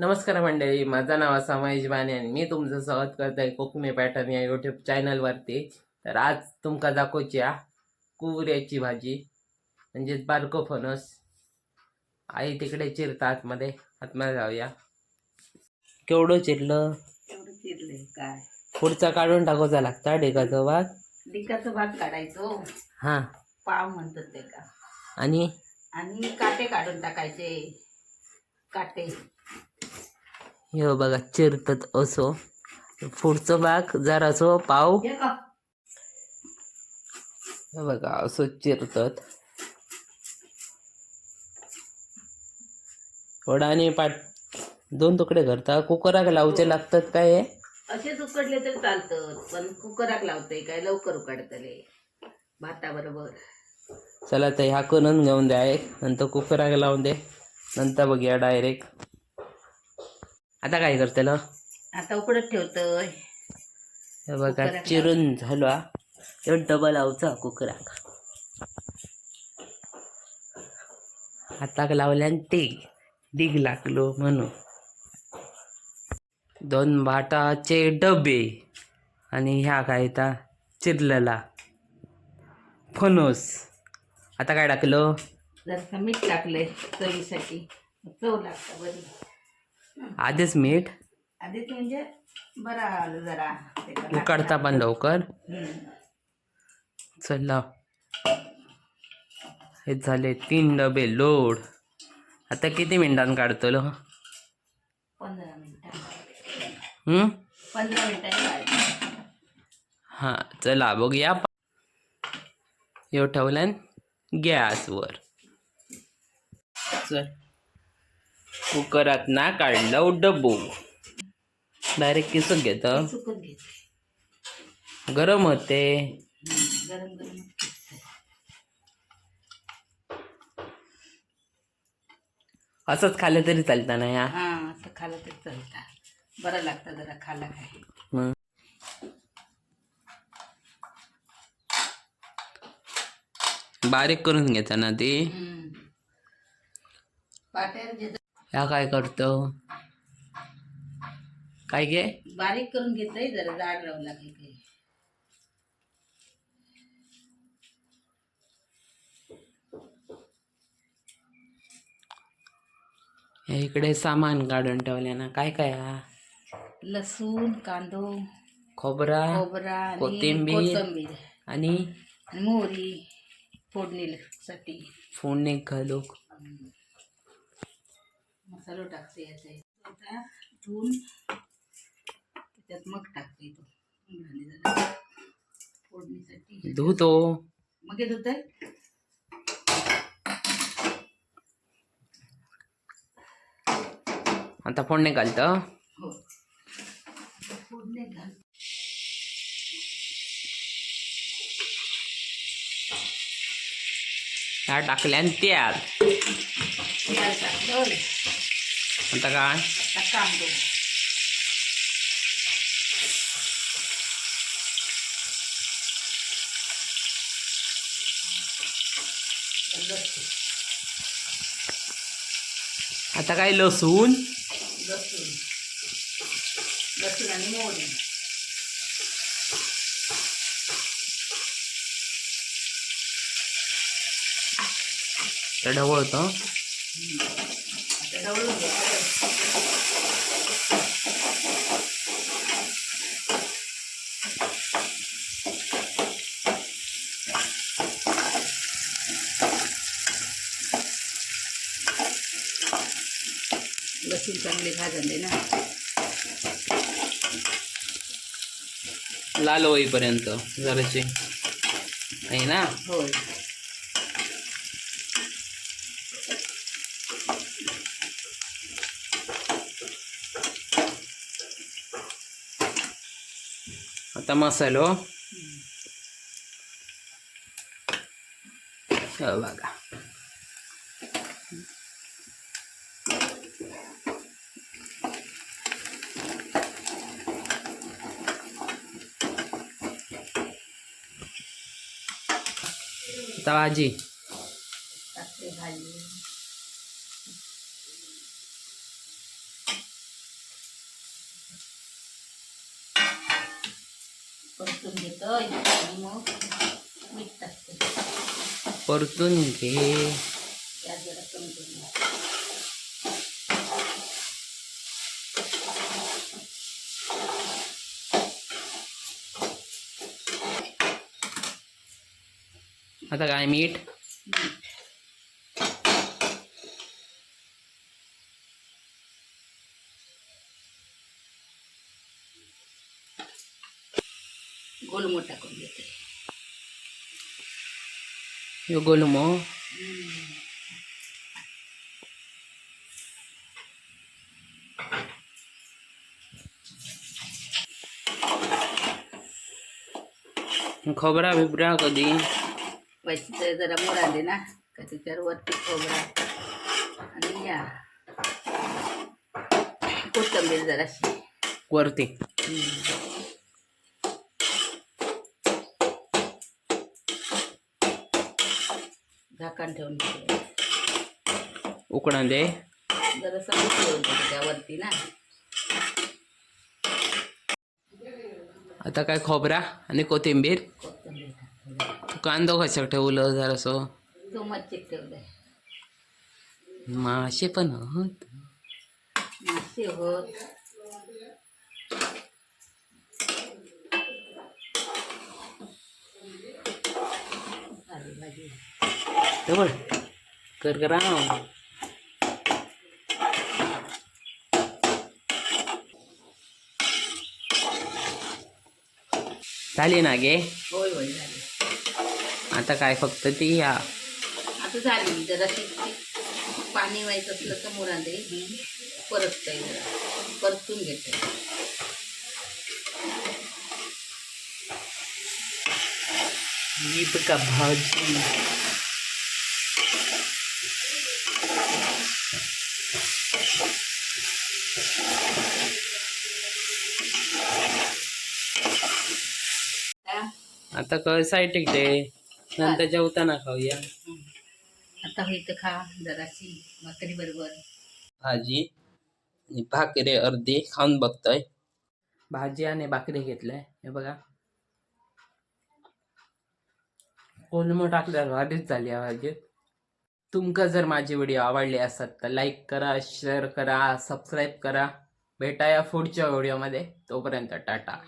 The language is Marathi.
नमस्कार मंडळी माझं नाव असा महेश बाने आणि मी तुमचं स्वागत करतोय कोकमी पॅटर्न या युट्यूब चॅनलवरती तर आज तुमका दाखवची आ कुवऱ्याची भाजी म्हणजेच बारको फणस. आई तिकडे चिरता आतमध्ये आतमध्ये जाऊया. केवढं चिरलं? चिरले काय? पुढचा काढून टाकायचा लागता डेकाचा भाग डिकाचा भाग काढायचो. हां. पाव म्हणतात ते का? आणि? आणि काटे काढून टाकायचे. काटे. हे बघा चिरतात असो. पुढचा भाग जरासो पाव हे हे बघा असं चिरतात थोडा आणि पाट दोन तुकडे करता. कुकराक लावचे लागतात काय हे? असेच उकडले तर चालतं पण कुकराक लावतंय काय लवकर उकडतले. भाताबरोबर. चला तर ह्या करून घेऊन द्या एक नंतर कुकराक लावून दे. नंतर बघूया डायरेक्ट आता काय करतेलं? आता उकडत ठेवतोय. हे बघा कुकराक चिरून झालो ह्यो डबल लावचा कुकराक हाताक लावल्यान ते डिग लागलो म्हणून. दोन बाटाचे डबे आणि ह्या काय ता चिरलेला. फणस. आता काय टाकलं? जरसं मीठ टाकलंय चवीसाठी. चव लागतं बरी. आधीच मीठ. आधीच म्हणजे बरा आलं जरा. उकडता पण लवकर. चला. हे झाले तीन डबे लोड. आता किती मिनिटांनी काढतलो पंधरा मिनिटं. हम्म? पंधरा मिनिटांनी. हां चला बघूया. येऊ ठेवल्यान गॅसवर. चल. कुकरात ना काढलं डब्बू. डायरेक्ट किसून घेतं? गरम होते. गरम गरम असंच खाल्लं तरी चालतं ना या? हा असं खाल्लं तर चालतं. बरं लागतं जरा खाल्ला काय बारीक करून घ्यायचं ना ते? ह्या काय करतो? काय घे बारीक करून घेतोय जरा जाड राहू लागेल काही इकडे सामान काढून ठेवले ना. काय काय हा? लसूण कांदो खोबरा खोबरा. कोथिंबीर आणि मोहरी फोडणीसाठी. फोडणी घालू. मसालो टाकते याचा. आता धुवून त्याच्यात मग टाकते तो. फोडणीसाठी. धुतो. मग हे धुतंय? आता फोडणी घालतं? हो. फोडणी घाल. ह्या टाकल्यान त्यात. तेल टाकलं आता काय आता कांदो लसूण आता काय लसूण लसूण लसूण आणि मोहरी तर ढवळतं घ्यायचं लसूण चांगले भाजून दे ना. लाल होईपर्यंत जराशी. आहे ना? होय. आता मसालो हो बघा आता भाजी टाकते भाजी परतून घेतो आणि मग मीठ टाकते. परतून घे. यात जरा कमी करून आता काय मीठ. गोलमोट टाकून घेते यो गोलमो खोबरा बिबरा कधी व्हायची तर जरा मोड आले ना का त्याच्यावर वरती खोबरा आणि या कोथंबीर जराशी वरती झाकण ठेवून ठेवूया. उकडा दे. जरासं ठेवून त्यावरती ना. आता काय खोबरा आणि कोथिंबीर. कांदो कशा ठेवलं जरासो? तो ठेवलाय मासे पण होत. मासे होत. भाजी जवळ कर करा झाली ना गे? होय होय झाली. आता काय फक्त ती या आता झाली जराशी पाणी व्हायचं असलं तर मुरांदे परतते जरा. परतून घेते का भाजी हा? आता काय साईटिक दे नंतर जेवताना खाऊया. आता होईत खा जराशी भाकरी बरोबर. भाजी आणि भाकरी अर्धी खाऊन बघतोय. भाजी आणि भाकरी घेतलंय. हे बघा. कोलमो टाकल्यावर भाजीच झाली आहे भाजी. तुमका जर माझी व्हिडिओ आवडली असत तर लाईक करा शेअर करा सबस्क्राईब करा. भेटाया पुढच्या व्हिडिओमध्ये तोपर्यंत टाटा.